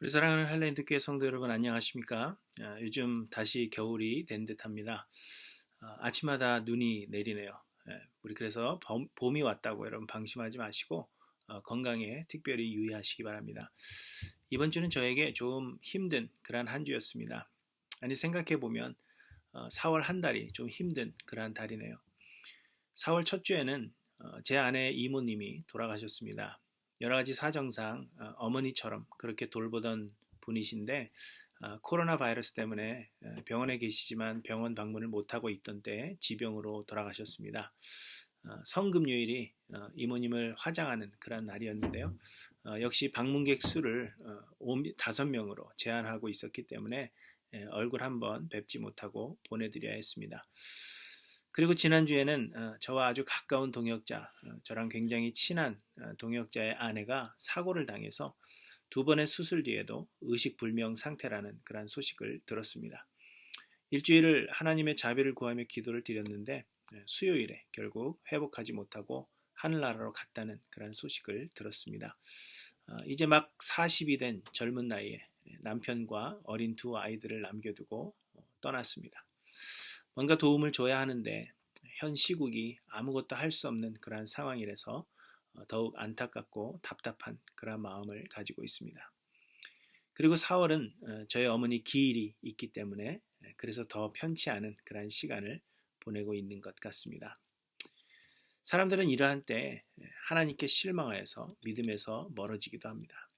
우리 사랑하는 할랜드 교회 성도 여러분 안녕하십니까? 아, 요즘 다시 겨울이 된 듯합니다. 아, 아침마다 눈이 내리네요. 예, 우리 그래서 봄, 봄이 왔다고 여러분 방심하지 마시고 어, 건강에 특별히 유의하시기 바랍니다. 이번 주는 저에게 좀 힘든 그러한 한 주였습니다. 아니 생각해 보면 어, 4월 한 달이 좀 힘든 그러한 달이네요. 4월 첫 주에는 어, 제 아내 이모님이 돌아가셨습니다. 여러 가지 사정상 어, 어머니처럼 그렇게 돌보던 분이신데 어, 코로나 바이러스 때문에 어, 병원에 계시지만 병원 방문을 못하고 있던 때 지병으로 돌아가셨습니다. 성금요일이 이모님을 화장하는 그런 날이었는데요. 역시 방문객 수를 5명으로 제한하고 있었기 때문에 예, 얼굴 한번 뵙지 못하고 보내드려야 했습니다. 그리고 지난주에는 어, 저와 아주 가까운 동역자, 어, 저랑 굉장히 친한 어, 동역자의 아내가 사고를 당해서 두 번의 수술 뒤에도 의식불명 상태라는 그런 소식을 들었습니다. 일주일을 하나님의 자비를 구하며 기도를 드렸는데 수요일에 결국 회복하지 못하고 하늘나라로 갔다는 그런 소식을 들었습니다. 이제 막 40이 된 젊은 나이에 남편과 어린 두 아이들을 남겨두고 떠났습니다. 뭔가 도움을 줘야 하는데 현 시국이 아무것도 할 수 없는 그러한 상황이라서 어, 더욱 안타깝고 답답한 그러한 마음을 가지고 있습니다. 그리고 4월은 어, 저희 어머니 기일이 있기 때문에 그래서 더 편치 않은 그러한 시간을 보내고 있는 것 같습니다. 사람들은 이러한 때 하나님께 실망하여서 믿음에서 멀어지기도 합니다.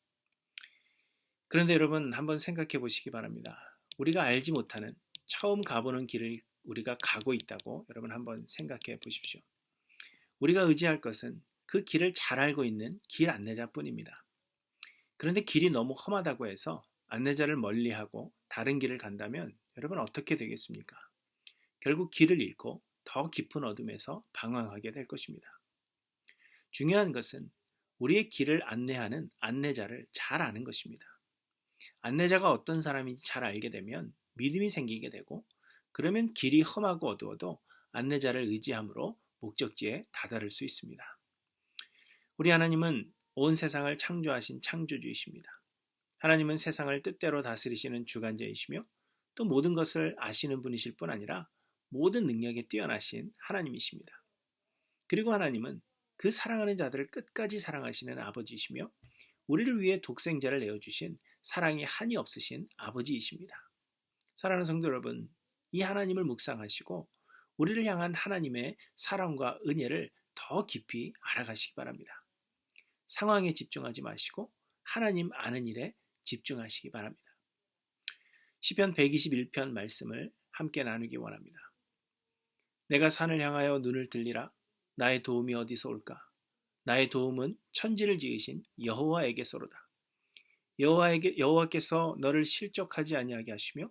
그런데 여러분 한번 생각해 보시기 바랍니다. 우리가 알지 못하는 처음 가보는 길을 우리가 가고 있다고 여러분 한번 생각해 보십시오. 우리가 의지할 것은 그 길을 잘 알고 있는 길 안내자뿐입니다. 그런데 길이 너무 험하다고 해서 안내자를 멀리하고 다른 길을 간다면 여러분 어떻게 되겠습니까? 결국 길을 잃고 더 깊은 어둠에서 방황하게 될 것입니다. 중요한 것은 우리의 길을 안내하는 안내자를 잘 아는 것입니다. 안내자가 어떤 사람인지 잘 알게 되면 믿음이 생기게 되고 그러면 길이 험하고 어두워도 안내자를 의지함으로 목적지에 다다를 수 있습니다. 우리 하나님은 온 세상을 창조하신 창조주이십니다. 하나님은 세상을 뜻대로 다스리시는 주관자이시며 또 모든 것을 아시는 분이실 뿐 아니라 모든 능력에 뛰어나신 하나님이십니다. 그리고 하나님은 그 사랑하는 자들을 끝까지 사랑하시는 아버지이시며 우리를 위해 독생자를 내어주신 사랑이 한이 없으신 아버지이십니다. 사랑하는 성도 여러분, 이 하나님을 묵상하시고 우리를 향한 하나님의 사랑과 은혜를 더 깊이 알아가시기 바랍니다. 상황에 집중하지 마시고 하나님 아는 일에 집중하시기 바랍니다. 시편 121편 말씀을 함께 나누기 원합니다. 내가 산을 향하여 눈을 들리라 나의 도움이 어디서 올까? 나의 도움은 천지를 지으신 여호와에게서로다. 여호와에게 여호와께서 너를 실족하지 아니하게 하시며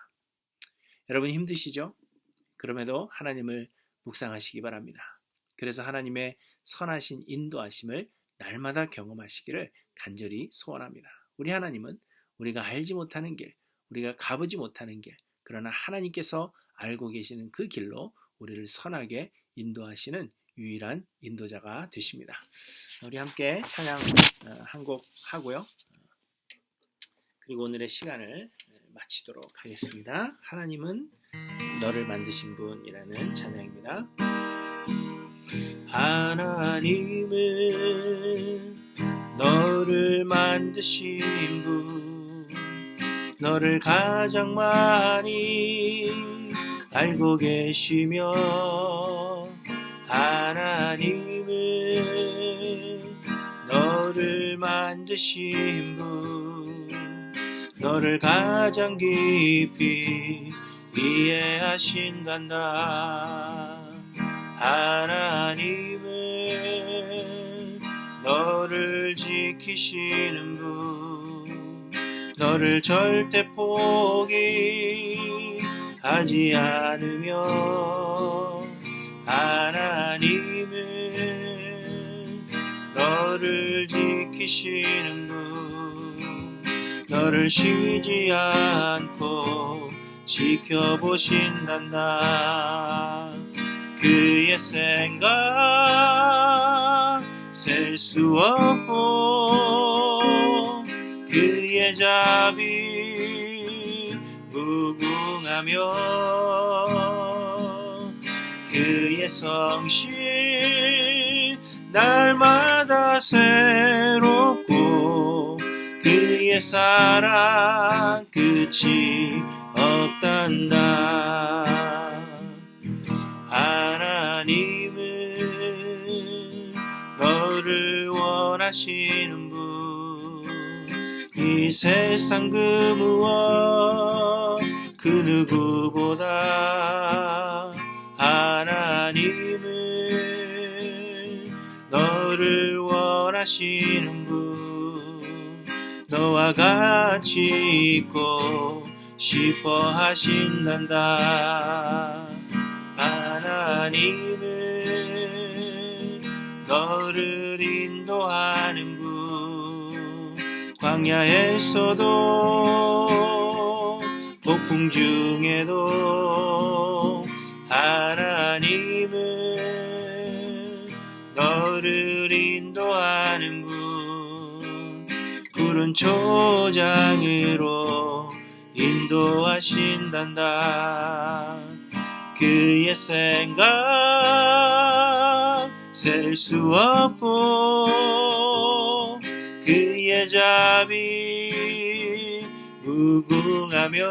여러분 힘드시죠? 그럼에도 하나님을 묵상하시기 바랍니다. 그래서 하나님의 선하신 인도하심을 날마다 경험하시기를 간절히 소원합니다. 우리 하나님은 우리가 알지 못하는 길, 우리가 가보지 못하는 길, 그러나 하나님께서 알고 계시는 그 길로 우리를 선하게 인도하시는 유일한 인도자가 되십니다. 우리 함께 찬양 어, 한곡 하고요. 그리고 오늘의 시간을 마치도록 하겠습니다. 하나님은 너를 만드신 분이라는 찬양입니다. 하나님은 너를 만드신 분, 너를 가장 많이 알고 계시며, 하나님은 너를 만드신 분, 너를 가장 깊이 이해하신단다. 하나님은 너를 지키시는 분, 너를 절대 포기하지 않으며 하나님은 너를 지키시는 분 너를 쉬지 않고 지켜보신단다 그의 생각 셀 수 없고 그의 자비 무궁하며 그의 성실 날마다 새롭고 그의 사랑 끝이 없단다. 하나님은 너를 원하시는 분. 이 세상 그 무엇 그 누구보다 하나님은 너를 원하시는 분 너와 같이 있고 싶어 하신단다. 하나님은 너를 인도하는 분. 광야에서도 폭풍 중에도 하나님 푸른 초장으로 인도하신단다. 그의 생각 셀 수 없고 그의 자비 무궁하며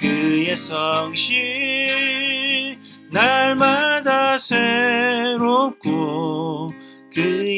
그의 성실 날마다 새롭고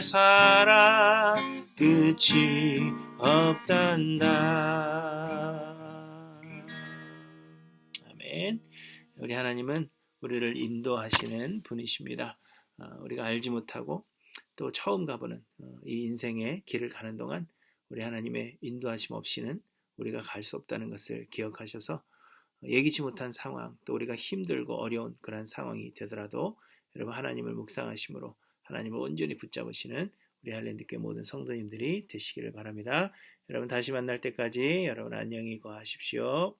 사랑 끝이 없단다. 아멘. 우리 하나님은 우리를 인도하시는 분이십니다. 어, 우리가 알지 못하고 또 처음 가보는 어, 이 인생의 길을 가는 동안 우리 하나님의 인도하심 없이는 우리가 갈 수 없다는 것을 기억하셔서 예기치 못한 상황 또 우리가 힘들고 어려운 그런 상황이 되더라도 여러분 하나님을 묵상하심으로 하나님을 온전히 붙잡으시는 우리 할랜드교회 모든 성도님들이 되시기를 바랍니다. 여러분 다시 만날 때까지 여러분 안녕히 거하십시오.